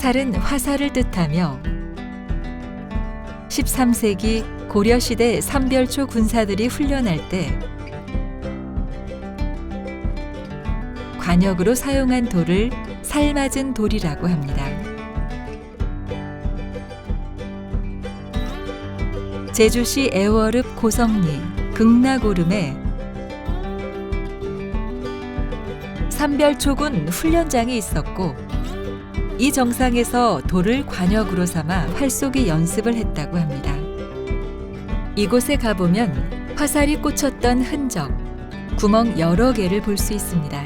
살은 화살을 뜻하며 13세기 고려시대 삼별초 군사들이 훈련할 때 관역으로 사용한 돌을 살맞은 돌이라고 합니다. 제주시 애월읍 고성리 극락오름에 삼별초군 훈련장이 있었고 이 정상에서 돌을 관역으로 삼아 활쏘기 연습을 했다고 합니다. 이곳에 가보면 화살이 꽂혔던 흔적, 구멍 여러 개를 볼 수 있습니다.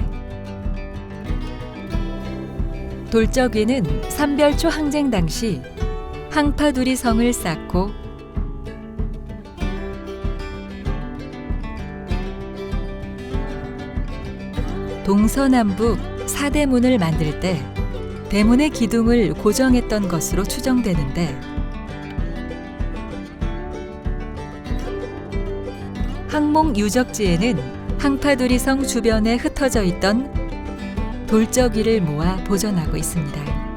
돌적이는 삼별초 항쟁 당시 항파두리 성을 쌓고 동서남북 사대문을 만들 때 대문의 기둥을 고정했던 것으로 추정되는데 항목 유적지에는 항파두리성 주변에 흩어져 있던 돌적이를 모아 보존하고 있습니다.